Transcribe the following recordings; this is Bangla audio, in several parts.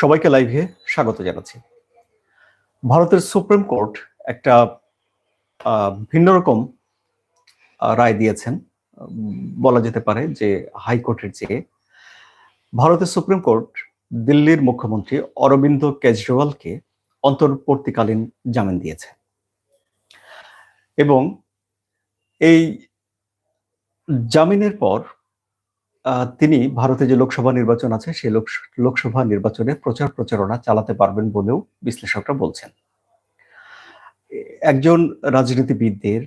সবাইকে লাইভে স্বাগত জানাচ্ছি। ভারতের সুপ্রিম কোর্ট একটা ভিন্ন রকম রায় দিয়েছেন। বলা যেতে পারে যে হাইকোর্টের চেয়ে ভারতের সুপ্রিম কোর্ট দিল্লির মুখ্যমন্ত্রী অরবিন্দ কেজরিওয়ালকে অন্তর্বর্তীকালীন জামিন দিয়েছে। এবং এই জামিনের পর তিনি ভারতে যে লোকসভা নির্বাচন আছে সেই লোক- লোকসভা নির্বাচনে প্রচার প্রচারণা চালাতে পারবেন বলেও বিশ্লেষকরা বলছেন। একজন রাজনীতিবিদদের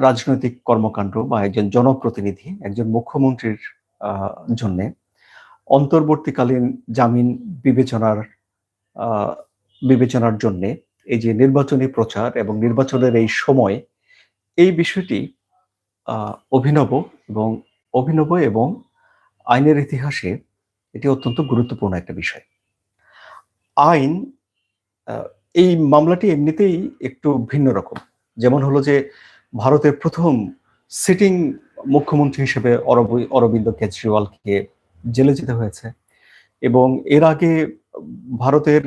রাজনৈতিক কর্মকাণ্ড বা একজন জনপ্রতিনিধি, একজন মুখ্যমন্ত্রীর জন্য অন্তর্বর্তীকালীন জামিন বিবেচনার বিবেচনার জন্য এই যে নির্বাচনী প্রচার এবং নির্বাচনের এই সময় এই বিষয়টি অভিনব এবং অভিনব এবং আইনের ইতিহাসে এটি অত্যন্ত গুরুত্বপূর্ণ একটা বিষয়। আইন এই মামলাটি এমনিতেই একটু ভিন্ন রকম। যেমন হলো যে ভারতের প্রথম সিটিং মুখ্যমন্ত্রী হিসেবে অরবিন্দ কেজরিওয়ালকে জেলে যেতে হয়েছে এবং এর আগে ভারতের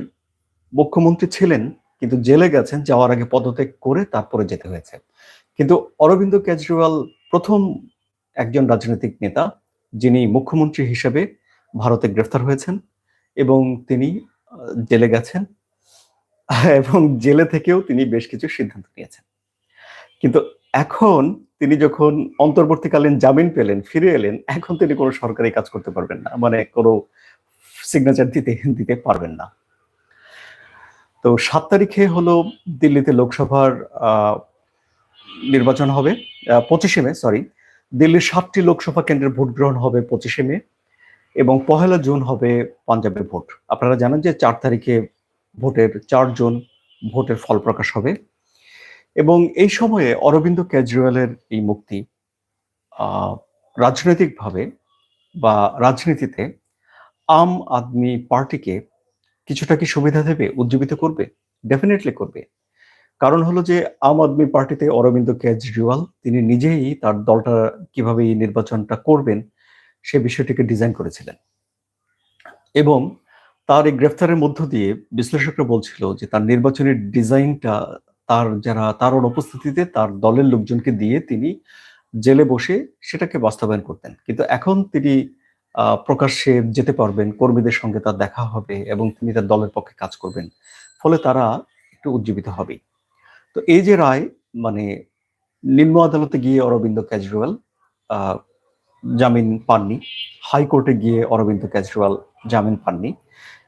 মুখ্যমন্ত্রী ছিলেন কিন্তু জেলে গেছেন, যাওয়ার আগে পদত্যাগ করে তারপরে যেতে হয়েছে। কিন্তু অরবিন্দ কেজরিওয়াল প্রথম একজন রাজনৈতিক নেতা যিনি মুখ্যমন্ত্রী হিসেবে ভারতে গ্রেফতার হয়েছেন এবং তিনি জেলে গেছেন, এবং জেলে থেকেও তিনি বেশ কিছু সিদ্ধান্ত নিয়েছেন। কিন্তু এখন তিনি যখন অন্তর্বর্তীকালীন জামিন পেলেন, ফিরে এলেন, এখন তিনি কোনো সরকারি কাজ করতে পারবেন না মানে কোনো সিগনেচার দিতে দিতে পারবেন না। তো সাত তারিখে হলো দিল্লিতে লোকসভার নির্বাচন হবে পঁচিশে মে সরি দিল্লির সাতটি লোকসভা কেন্দ্রের ভোট গ্রহণ হবে পঁচিশে মে এবং পহেলা জুন হবে পাঞ্জাবের ভোট। আপনারা জানেন যে চার তারিখে ভোটের চার জুন ভোটের ফল প্রকাশ হবে এবং এই সময়ে অরবিন্দ কেজরিওয়ালের এই মুক্তি রাজনৈতিকভাবে বা রাজনীতিতে আম আদমি পার্টিকে কিছুটা কি সুবিধা দেবে, উজ্জীবিত করবে? ডেফিনেটলি করবে। কারণ হলো যে আম আদমি পার্টিতে অরবিন্দ কেজরিওয়াল, তিনি নিজেই তার দলটা কীভাবে এই নির্বাচনটা করবেন সে বিষয়টিকে ডিজাইন করেছিলেন। এবং তার এই গ্রেফতারের মধ্য দিয়ে বিশ্লেষকরা বলছিল যে তার নির্বাচনের ডিজাইনটা তার যারা, তার অনুপস্থিতিতে তার দলের লোকজনকে দিয়ে তিনি জেলে বসে সেটাকে বাস্তবায়ন করতেন। কিন্তু এখন তিনি প্রকাশ্যে যেতে পারবেন, কর্মীদের সঙ্গে তার দেখা হবে এবং তিনি তার দলের পক্ষে কাজ করবেন। ফলে তারা একটু উজ্জীবিত হবে। তো এই যে রায় মানে নিম্ন আদালতে গিয়ে অরবিন্দ কেজরিওয়াল জামিন পাননি। হাইকোর্টে গিয়ে অরবিন্দ কেজরিওয়াল জামিন পাননি।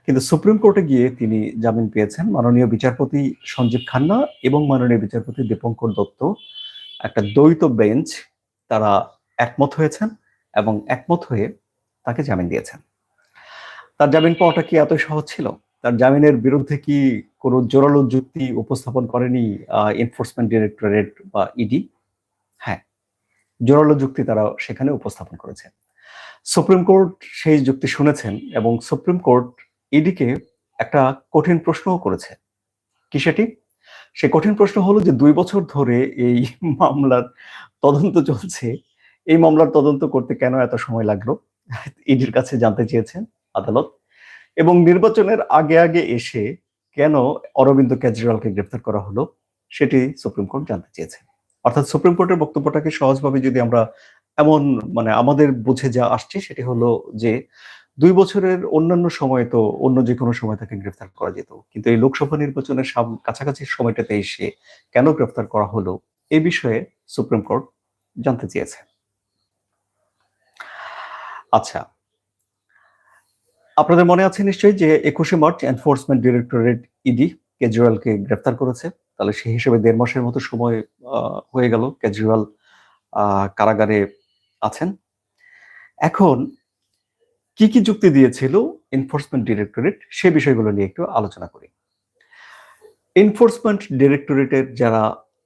কিন্তু সুপ্রিম কোর্টে গিয়ে তিনি জামিন পেয়েছেন। মাননীয় বিচারপতি সঞ্জীব খান্না এবং মাননীয় বিচারপতি দীপঙ্কর দত্ত। একটা দ্বৈত বেঞ্চ, তারা একমত হয়েছেন এবং একমত হয়ে তাকে জামিন দিয়েছেন। তার জামিন পাওয়াটা কি এত সহজ ছিল? তার জামিনের বিরুদ্ধে কি কোনো জোরালো যুক্তি উপস্থাপন করেনি এনফোর্সমেন্ট ডিরেক্টরেট বা ইডি হ্যাঁ জোরালো যুক্তি তারা সেখানে উপস্থাপন করেছে। সুপ্রিম কোর্ট সেই যুক্তি শুনেছেন এবং সুপ্রিম কোর্ট ইডিকে একটা কঠিন প্রশ্নও করেছে। কি সেটি? সে কঠিন প্রশ্ন হলো যে দুই বছর ধরে এই মামলার তদন্ত চলছে। এই মামলার তদন্ত করতে কেন এত সময় লাগল? ইডির কাছে জানতে চেয়েছেন আদালত। এবং নির্বাচনের আগে আগে এসে কেন অরবিন্দ কেজরিওয়ালকে গ্রেফতার করা হলো, সেটি সুপ্রিম কোর্ট জানতে চেয়েছে। অর্থাৎ সুপ্রিম কোর্টের বক্তব্যটাকে সহজভাবে যদি আমরা এমন মানে আমাদের বুঝে যা আসছে, সেটি হলো যে দুই বছরের অন্যান্য সময় তো অন্য যে কোনো সময় তাকে গ্রেফতার করা যেত। কিন্তু এই লোকসভা নির্বাচনের কাছাকাছি সময়টাতে এসে কেন গ্রেফতার করা হলো, এ বিষয়ে সুপ্রিম কোর্ট জানতে চেয়েছে। আচ্ছা আপনাদের মনে আছে নিশ্চয়ই যে একুশে মার্চ এনফোর্সমেন্ট ডিরেক্টরেট ইডি কেজরিওয়ালকে গ্রেফতার করেছে। তাহলে সেই হিসেবে দেড় মাসের মতো সময় হয়ে গেল কেজরিওয়াল কারাগারে আছেন। এখন কি কি যুক্তি দিয়েছিল এনফোর্সমেন্ট ডিরেক্টরেট সে বিষয়গুলো নিয়ে একটু আলোচনা করি। এনফোর্সমেন্ট ডিরেক্টরেটের যারা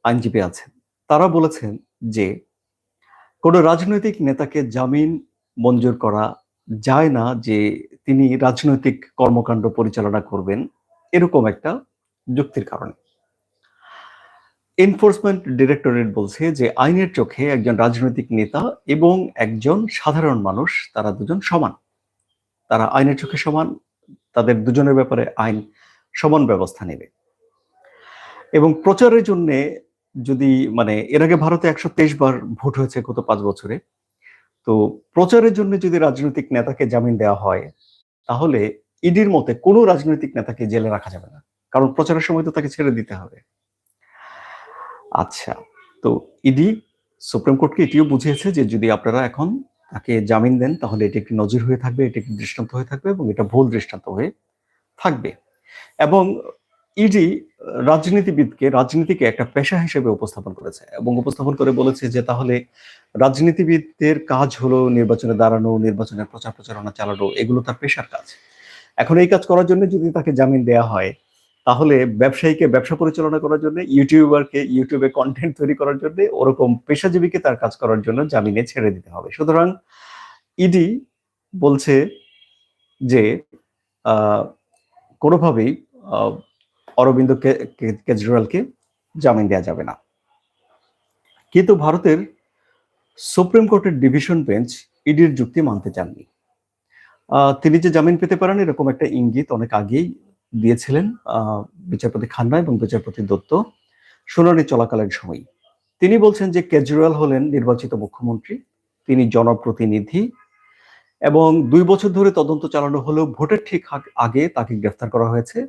আইনজীবী আছেন, তারা বলেছেন যে কোনো রাজনৈতিক নেতাকে জামিন মঞ্জুর করা যায় না যে তিনি রাজনৈতিক কর্মকাণ্ড পরিচালনা করবেন এরকম একটা যুক্তির কারণে। এনফোর্সমেন্ট ডিরেক্টরেট বলছে যে, আইনের চোখে একজন রাজনৈতিক নেতা এবং একজন সাধারণ মানুষ, তারা দুজন সমান। তারা আইনের চোখে সমান, তাদের দুজনের ব্যাপারে আইন সমান ব্যবস্থা নেবে। এবং প্রচারের জন্য যদি মানে এর আগে ভারতে একশো তেইশ বার ভোট হয়েছে গত পাঁচ বছরে, তো প্রচারের জন্য যদি রাজনৈতিক নেতাকে জামিন দেওয়া হয় তাহলে ইডির মতে কোনো রাজনৈতিক নেতাকে জেলে রাখা যাবে না। কারণ প্রচারের সময় তো তাকে ছেড়ে দিতে হবে। আচ্ছা তো ইডি, সুপ্রিম কোর্টকে এটিও বুঝিয়েছে যে যদি আপনারা এখন তাকে জামিন দেন, তাহলে এটি একটি নজর হয়ে থাকবে, এটি একটি দৃষ্টান্ত হয়ে থাকবে এবং এটা ভুল দৃষ্টান্ত হয়ে থাকবে। এবং ইডি রাজনীতিবিদকে রাজনীতিকে একটা পেশা হিসেবে উপস্থাপন করেছে এবং উপস্থাপন করে বলেছে যে তাহলে রাজনীতিবিদদের কাজ হলো নির্বাচনে দাঁড়ানো, নির্বাচনের প্রচার প্রচারণা চালানো, এগুলো তার পেশার কাজ। এখন এই কাজ করার জন্য যদি তাকে জামিন দেয়া হয়, তাহলে ব্যবসায়ীকে ব্যবসা পরিচালনা করার জন্য, ইউটিউবারকে ইউটিউবে কন্টেন্ট তৈরি করার জন্য, ওরকম পেশাজীবীকে তার কাজ করার জন্য জামিনে ছেড়ে দিতে হবে। সুতরাং ইডি বলছে যে কোনোভাবেই অরবিন্দ কেজরিওয়ালকে জামিন দেওয়া যাবে না। কিন্তু ভারতের সুপ্রিম কোর্টের ডিভিশন বেঞ্চ ইডির যুক্তি মানতে চাননি। তিনি যে জামিন পেতে পারেন এরকম একটা ইঙ্গিত অনেক আগেই দিয়েছিলেন বিচারপতি খান্না এবং বিচারপতি দত্ত শুনানি চলাকালীন সময়। তিনি বলছেন যে কেজরিওয়াল হলেন নির্বাচিত মুখ্যমন্ত্রী, তিনি জনপ্রতিনিধি এবং দুই বছর ধরে তদন্ত চালানো হলেও ভোটের ঠিক আগে তাকে গ্রেফতার করা হয়েছে।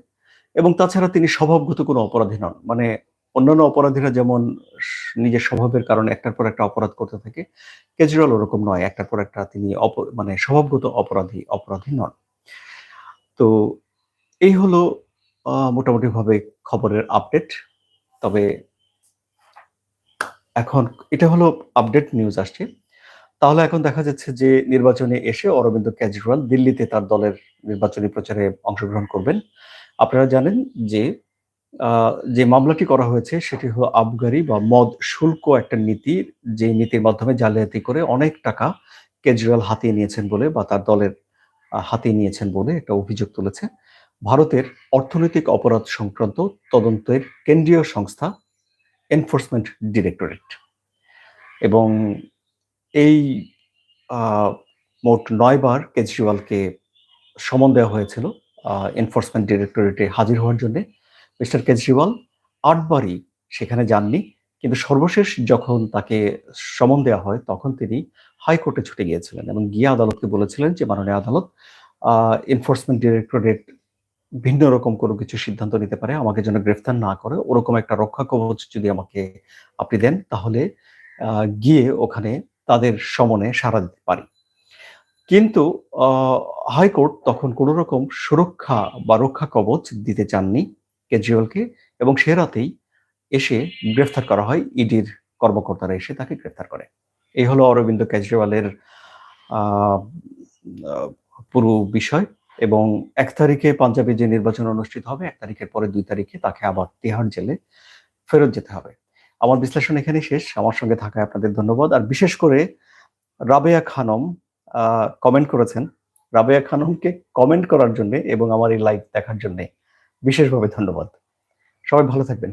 এবং তাছাড়া তিনি স্বভাবগত কোনো অপরাধী নন। মানে অন্যান্য অপরাধীরা যেমন নিজের স্বভাবের কারণে একটার পর একটা অপরাধ করতে থাকে, কেজরিওয়াল ওরকম নয়, একটার পর একটা তিনি মানে স্বভাবগত অপরাধী অপরাধী নন। তো এই হলো মোটামুটি ভাবে খবরের আপডেট। তবে এখন এটা হলো আপডেট নিউজ আসছে। তাহলে এখন দেখা যাচ্ছে যে নির্বাচনে এসে অরবিন্দ কেজরিওয়াল দিল্লিতে তার দলের নির্বাচনী প্রচারে অংশগ্রহণ করবেন। আপনারা জানেন যে যে মামলাটি করা হয়েছে সেটি হলো আবগারি বা মদ শুল্ক একটা নীতি, যে নীতির মাধ্যমে জালিয়াতি করে অনেক টাকা কেজরিওয়াল হাতিয়ে নিয়েছেন বলে বা তার দলের হাতিয়ে নিয়েছেন বলে একটা অভিযোগ তুলেছে। ভারতের অর্থনৈতিক অপরাধ সংক্রান্ত তদন্তের কেন্দ্রীয় সংস্থা এনফোর্সমেন্ট ডিরেক্টরেট এবং এই মোট নয়বার কেজরিওয়ালকে সমন দেওয়া হয়েছিল। এনফোর্সমেন্ট ডিরেক্টরেটে হাজির হওয়ার জন্য মিস্টার কেজরিওয়াল আটবারই সেখানে যাননি। কিন্তু সর্বশেষ যখন তাকে সমন দেওয়া হয়, তখন তিনি হাইকোর্টে ছুটে গিয়েছিলেন এবং গিয়ে আদালতকে বলেছিলেন যে, মাননীয় আদালত এনফোর্সমেন্ট ডিরেক্টরেট ভিন্ন রকম কোনো কিছু সিদ্ধান্ত নিতে পারে, আমাকে যেন গ্রেফতার না করে, ওরকম একটা রক্ষা কবচ যদি আমাকে আপনি দেন, তাহলে গিয়ে ওখানে তাদের সমনে সাড়া দিতে পারি। কিন্তু হাইকোর্ট তখন কোন রকম সুরক্ষা বা রক্ষা কবচ দিতে চাননি কেজরিওয়ালকে এবং সে রাতেই এসে গ্রেফতার করা হয়, ইডির কর্মকর্তারা এসে তাকে গ্রেফতার করে। এই হলো অরবিন্দ কেজরিওয়ালের পুরো বিষয় এবং এক তারিখে পাঞ্জাবে যে নির্বাচন অনুষ্ঠিত হবে, এক তারিখের পরে দুই তারিখে তাকে আবার তিহার জেলে ফেরত যেতে হবে। আমার বিশ্লেষণ এখানে শেষ। আমার সঙ্গে থাকায় আপনাদের ধন্যবাদ। আর বিশেষ করে রাবেয়া খানম কমেন্ট করেছেন। রাবেয়া খানমকে কমেন্ট করার জন্য এবং আমার এই লাইভ দেখার জন্য বিশেষভাবে ধন্যবাদ। সবাই ভালো থাকবেন।